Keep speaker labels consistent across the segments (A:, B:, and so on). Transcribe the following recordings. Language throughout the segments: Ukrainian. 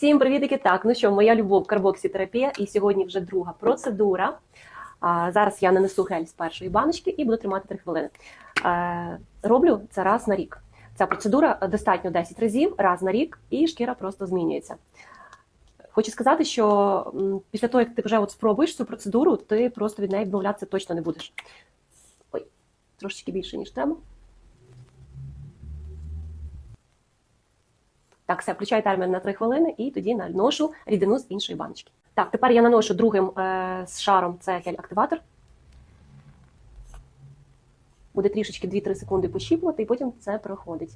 A: Всім привітики! Так, ну що, моя любов карбоксітерапія, і сьогодні вже друга процедура. А, зараз я нанесу гель з першої баночки і буду тримати 3 хвилини. Е, роблю це раз на рік. Ця процедура достатньо 10 разів, раз на рік, і шкіра просто змінюється. Хочу сказати, що після того, як ти вже от спробуєш цю процедуру, ти просто від неї відмовлятися точно не будеш. Ой, трошечки більше, ніж треба. Так, все, включаю таймер на 3 хвилини і тоді наношу рідину з іншої баночки. Так, тепер я наношу другим е, з шаром це гель-активатор. Буде трішечки 2-3 секунди пощіпувати, і потім це проходить.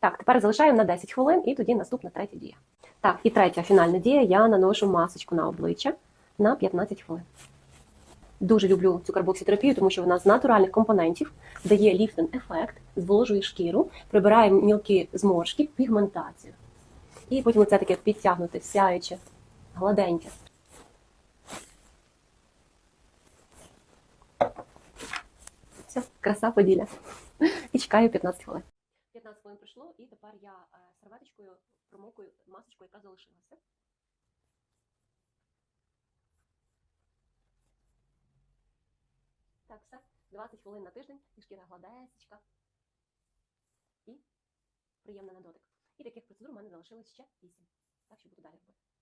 A: Так, тепер залишаємо на 10 хвилин, і тоді наступна третя дія. Так, і третя фінальна дія. Я наношу масочку на обличчя на 15 хвилин. Дуже люблю цю карбоксітерапію, тому що вона з натуральних компонентів дає ліфтинг ефект, зволожує шкіру, прибирає мілкі зморшки, пігментацію. І потім це таке підтягнуте, сяюче, гладеньке. Все, краса поділя. І чекаю 15 хвилин. 15 хвилин пройшло, і тепер я е, серветочкою промокую масочку, яка залишилася. Так, все. 20 хвилин на тиждень, і шкіра гладесечка. І приємна на дотик. І таких процедур у мене залишилось ще 8. Так що буду далі робити.